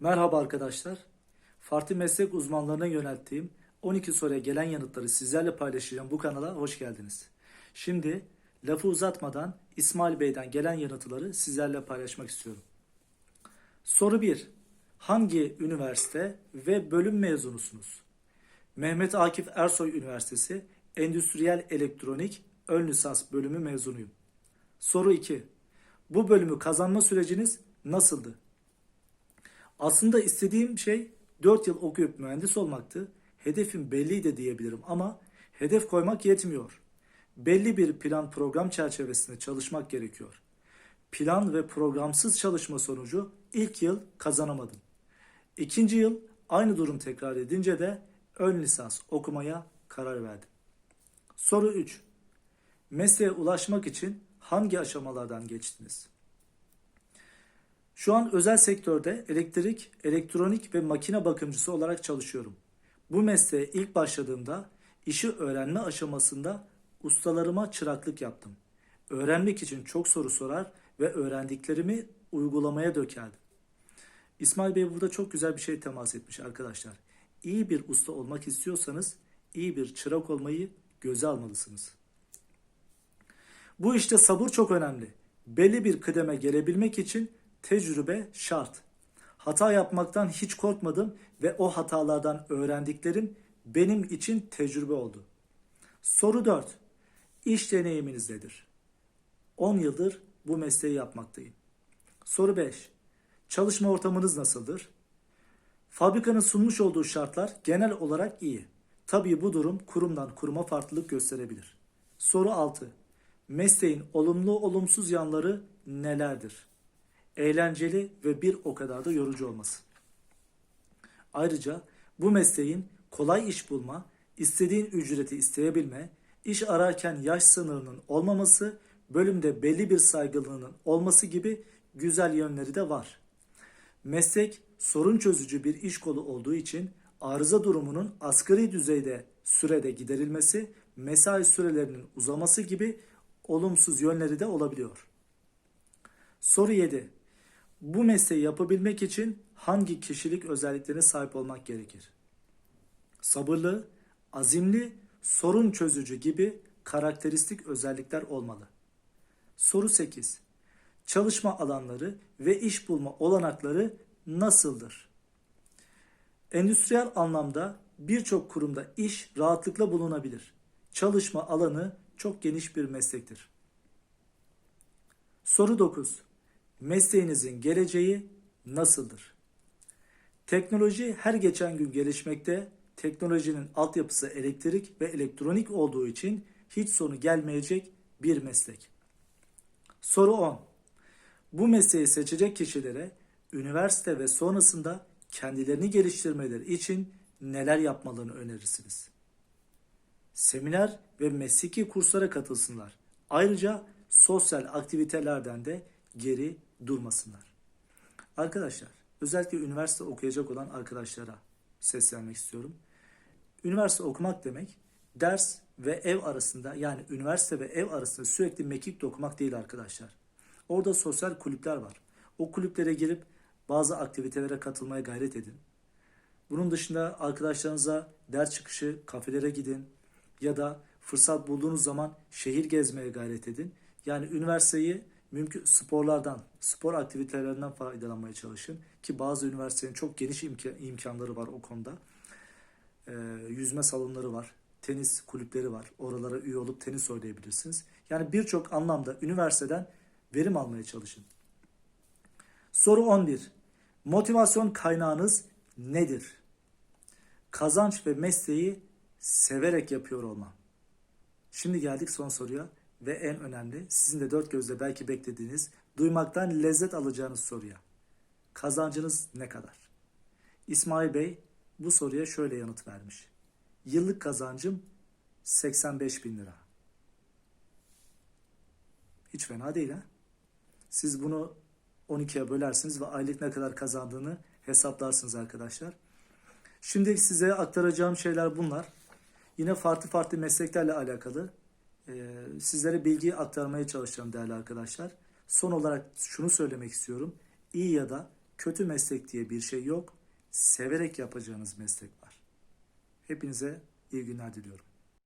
Merhaba arkadaşlar. Farklı meslek uzmanlarına yönelttiğim 12 soruya gelen yanıtları sizlerle paylaşacağım bu kanala hoş geldiniz. Şimdi lafı uzatmadan İsmail Bey'den gelen yanıtları sizlerle paylaşmak istiyorum. Soru 1. Hangi üniversite ve bölüm mezunusunuz? Mehmet Akif Ersoy Üniversitesi Endüstriyel Elektronik Ön Lisans bölümü mezunuyum. Soru 2. Bu bölümü kazanma süreciniz nasıldı? Aslında istediğim şey 4 yıl okuyup mühendis olmaktı. Hedefim belliydi diyebilirim ama hedef koymak yetmiyor. Belli bir plan program çerçevesinde çalışmak gerekiyor. Plan ve programsız çalışma sonucu ilk yıl kazanamadım. İkinci yıl aynı durum tekrar edince de ön lisans okumaya karar verdim. Soru 3. Mesleğe ulaşmak için hangi aşamalardan geçtiniz? Şu an özel sektörde elektrik, elektronik ve makine bakımcısı olarak çalışıyorum. Bu mesleğe ilk başladığımda işi öğrenme aşamasında ustalarıma çıraklık yaptım. Öğrenmek için çok soru sorar ve öğrendiklerimi uygulamaya dökerdim. İsmail Bey burada çok güzel bir şey temas etmiş arkadaşlar. İyi bir usta olmak istiyorsanız iyi bir çırak olmayı göze almalısınız. Bu işte sabır çok önemli. Belli bir kıdeme gelebilmek için tecrübe şart. Hata yapmaktan hiç korkmadım ve o hatalardan öğrendiklerim benim için tecrübe oldu. Soru 4. İş deneyiminiz nedir? 10 yıldır bu mesleği yapmaktayım. Soru 5. Çalışma ortamınız nasıldır? Fabrikanın sunmuş olduğu şartlar genel olarak iyi. Tabii bu durum kurumdan kuruma farklılık gösterebilir. Soru 6. Mesleğin olumlu olumsuz yanları nelerdir? Eğlenceli ve bir o kadar da yorucu olması. Ayrıca bu mesleğin kolay iş bulma, istediğin ücreti isteyebilme, iş ararken yaş sınırının olmaması, bölümde belli bir saygınlığının olması gibi güzel yönleri de var. Meslek sorun çözücü bir iş kolu olduğu için arıza durumunun asgari düzeyde sürede giderilmesi, mesai sürelerinin uzaması gibi olumsuz yönleri de olabiliyor. Soru 7. Bu mesleği yapabilmek için hangi kişilik özelliklerine sahip olmak gerekir? Sabırlı, azimli, sorun çözücü gibi karakteristik özellikler olmalı. Soru 8. Çalışma alanları ve iş bulma olanakları nasıldır? Endüstriyel anlamda birçok kurumda iş rahatlıkla bulunabilir. Çalışma alanı çok geniş bir meslektir. Soru 9. Mesleğinizin geleceği nasıldır? Teknoloji her geçen gün gelişmekte. Teknolojinin altyapısı elektrik ve elektronik olduğu için hiç sonu gelmeyecek bir meslek. Soru 10. Bu mesleği seçecek kişilere üniversite ve sonrasında kendilerini geliştirmeleri için neler yapmalarını önerirsiniz? Seminer ve mesleki kurslara katılsınlar. Ayrıca sosyal aktivitelerden de geri durmasınlar. Arkadaşlar, özellikle üniversite okuyacak olan arkadaşlara seslenmek istiyorum. Üniversite okumak demek ders ve ev arasında yani üniversite ve ev arasında sürekli mekik okumak değil arkadaşlar. Orada sosyal kulüpler var. O kulüplere girip bazı aktivitelere katılmaya gayret edin. Bunun dışında arkadaşlarınıza ders çıkışı kafelere gidin ya da fırsat bulduğunuz zaman şehir gezmeye gayret edin. Yani üniversiteyi mümkün sporlardan, spor aktivitelerinden faydalanmaya çalışın ki bazı üniversitelerin çok geniş imka- imkanları var o konuda. Ee, yüzme salonları var, tenis kulüpleri var. Oralara üye olup tenis oynayabilirsiniz. Yani birçok anlamda üniversiteden verim almaya çalışın. Soru 11. Motivasyon kaynağınız nedir? Kazanç ve mesleği severek yapıyor olma. Şimdi geldik son soruya ve en önemli sizin de dört gözle belki beklediğiniz duymaktan lezzet alacağınız soruya. Kazancınız ne kadar? İsmail Bey bu soruya şöyle yanıt vermiş. Yıllık kazancım 85 bin lira. Hiç fena değil ha? Siz bunu 12'ye bölersiniz ve aylık ne kadar kazandığını hesaplarsınız arkadaşlar. Şimdi size aktaracağım şeyler bunlar. Yine farklı farklı mesleklerle alakalı sizlere bilgi aktarmaya çalışacağım değerli arkadaşlar. Son olarak şunu söylemek istiyorum. İyi ya da Kötü meslek diye bir şey yok. Severek yapacağınız meslek var. Hepinize iyi günler diliyorum.